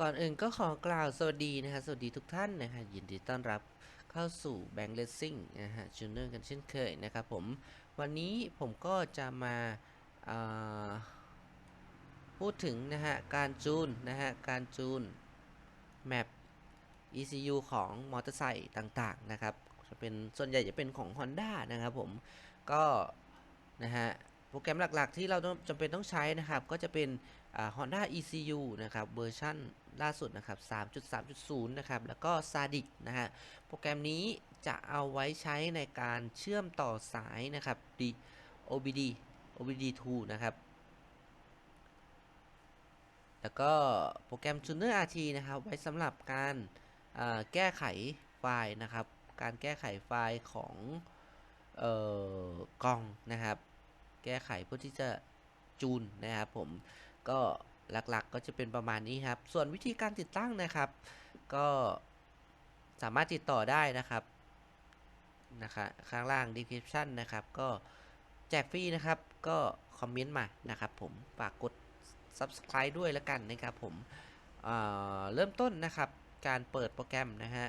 ก่อนอื่นก็ขอกล่าวสวัสดีนะฮะสวัสดีทุกท่านนะฮะยินดีต้อนรับเข้าสู่ Bank Racing นะฮะจูเนอร์กันเช่นเคยนะครับผม วันนี้ผมก็จะมาาพูดถึงนะฮะการจูนนะฮะการจูนแมป ECU ของมอเตอร์ไซค์ต่างๆนะครับจะเป็นส่วนใหญ่จะเป็นของ Honda นะครับผมก็นะฮะ โปรแกรมหลักๆ ที่เราจำเป็นต้องใช้นะครับ ก็จะเป็น Honda ECU นะครับเวอร์ชั่นล่าสุดนะครับ 3.3.0 นะครับ แล้วก็ SADIC นะฮะ โปรแกรมนี้จะเอาไว้ใช้ในการเชื่อมต่อสายนะครับ OBD OBD2 นะครับ แล้วก็โปรแกรม Tuner RT นะครับ ไว้สำหรับการแก้ไขไฟล์นะครับ การแก้ไขไฟล์ของออกล้องนะครับ แก้ไขเพื่อที่จะจูนนะครับผมก็หลักๆก็จะเป็นประมาณนี้ครับ ส่วนวิธีการติดตั้งนะครับ ก็สามารถติดต่อได้นะครับนะคะข้างล่าง description นะครับ ก็แจกฟรีนะครับ ก็คอมเมนต์มานะครับผมฝากกด subscribe ด้วยแล้วกันนะครับผมเเริ่มต้นนะครับ การเปิดโปรแกรมนะฮะ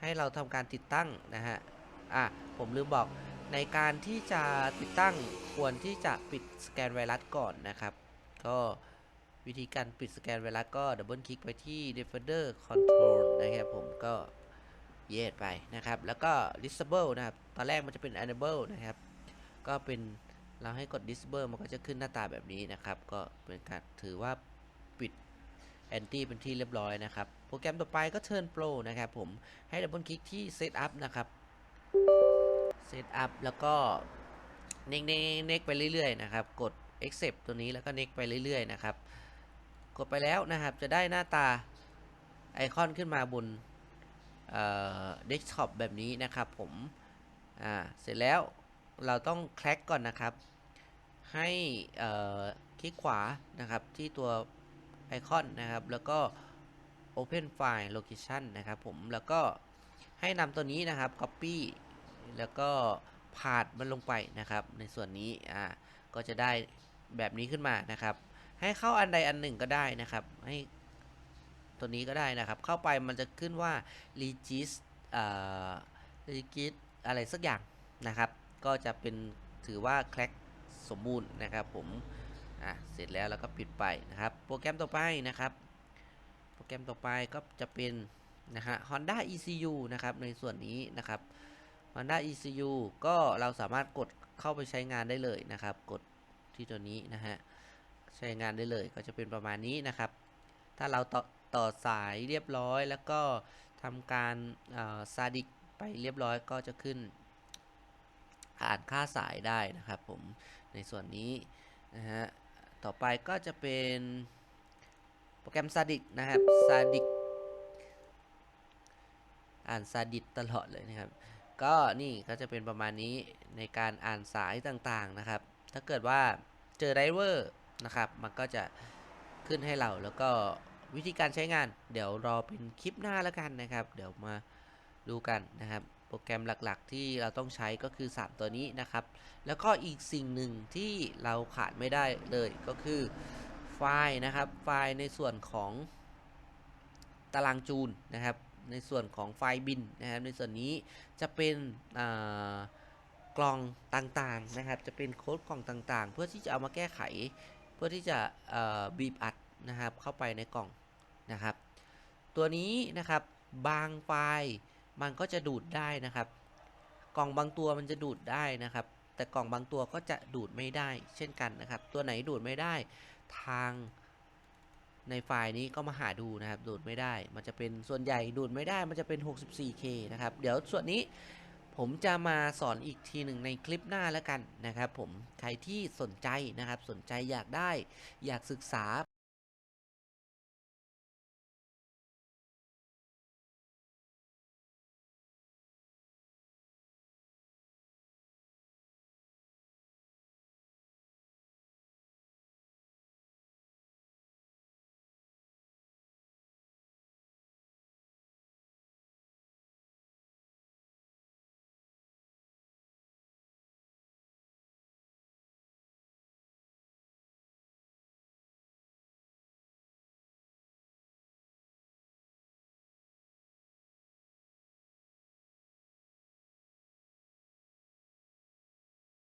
ให้เราทำการติดตั้งนะฮะอะผมลืมบอก ในการที่จะติดตั้งควรที่จะปิดสแกนไวรัสก่อนนะครับ ก็วิธีการปิดสแกนไวรัสก็ดับเบิลคลิกไปที่ Defender Control นะครับผมก็เยดไปนะครับ แล้วก็ Disable นะครับ ตอนแรกมันจะเป็น Enable นะครับ ก็เป็นเราให้กด Disable มันก็จะขึ้นหน้าตาแบบนี้นะครับ ก็เป็นการถือว่าปิด Anti เป็นที่เรียบร้อยนะครับ โปรแกรมต่อไปก็ Turn Pro นะครับผมให้ดับเบิลคลิกที่ Setup นะครับ Setup แล้วก็เน็กเน็กเน็กไปเรื่อยๆนะครับ กด accept ตัวนี้แล้วก็ next ไปเรื่อยๆนะครับ กดไปแล้วนะครับจะได้หน้าตาไอคอนขึ้นมาบนเดสก์ท็อปแบบนี้นะครับผม อ่า เสร็จแล้วเราต้องคลิกก่อนนะครับ ให้คลิกขวานะครับที่ตัวไอคอนนะครับ แล้วก็ Open File Location นะครับผม แล้วก็ให้นำตัวนี้นะครับ Copy แล้วก็พาดมันลงไปนะครับ ในส่วนนี้อ่าก็จะได้แบบนี้ขึ้นมานะครับ ให้เข้าอันใดอันหนึ่งก็ได้นะครับ ให้ตัวนี้ก็ได้นะครับ เข้าไปมันจะขึ้นว่า regis เอ่อ regis อะไรสักอย่างนะครับ ก็จะเป็นถือว่าแคลกสมบูรณ์นะครับผมอะเสร็จแล้วแล้วก็ปิดไปนะครับ โปรแกรมต่อไปนะครับ โปรแกรมต่อไปก็จะเป็นนะฮะ Honda ECU นะครับในส่วนนี้นะครับ Honda ECU ก็เราสามารถกดเข้าไปใช้งานได้เลยนะครับ กดที่ตัวนี้นะฮะใช้งานได้เลยก็จะเป็นประมาณนี้นะครับ ถ้าเราต่อต่อสายเรียบร้อยแล้วก็ทำการซาดิกไปเรียบร้อยก็จะขึ้น อ่านค่าสายได้นะครับผมในส่วนนี้นะฮะต่อไปก็จะเป็นโปรแกรมซาดิกนะครับซาดิกอ่านซาดิกตลอดเลยนะครับ ก็นี่ก็จะเป็นประมาณนี้ในการอ่านสายต่างๆนะครับ ถ้าเกิดว่าเจอไดเวอร์นะครับ มันก็จะขึ้นให้เราแล้วก็วิธีการใช้งาน เดี๋ยวรอเป็นคลิปหน้าแล้วกันนะครับ เดี๋ยวมาดูกันนะครับ โปรแกรมหลักๆ ที่เราต้องใช้ก็คือ 3 ตัวนี้นะครับ แล้วก็อีกสิ่งหนึ่งที่เราขาดไม่ได้เลยก็คือไฟล์นะครับ ไฟล์ในส่วนของตารางจูนนะครับ ในส่วนของไฟล์บินนะครับ ในส่วนนี้จะเป็นกล่องต่างๆนะครับ จะเป็นโค้ดกล่องต่างๆ เพื่อที่จะเอามาแก้ไข เพื่อที่จะบีบอัดนะครับเข้าไปในกล่องนะครับ ตัวนี้นะครับบางไฟล์มันก็จะดูดได้นะครับ กล่องบางตัวมันจะดูดได้นะครับ แต่กล่องบางตัวก็จะดูดไม่ได้ เช่นกันนะครับ ตัวไหนดูดไม่ได้ทาง ในไฟล์นี้ก็มาหาดูนะครับ ดูดไม่ได้ มันจะเป็นส่วนใหญ่ดูดไม่ได้ มันจะเป็น 64K นะครับ เดี๋ยวส่วนนี้ผมจะมาสอนอีกทีหนึ่งในคลิปหน้าแล้วกันนะครับผม ใครที่สนใจนะครับ สนใจอยากได้ อยากศึกษา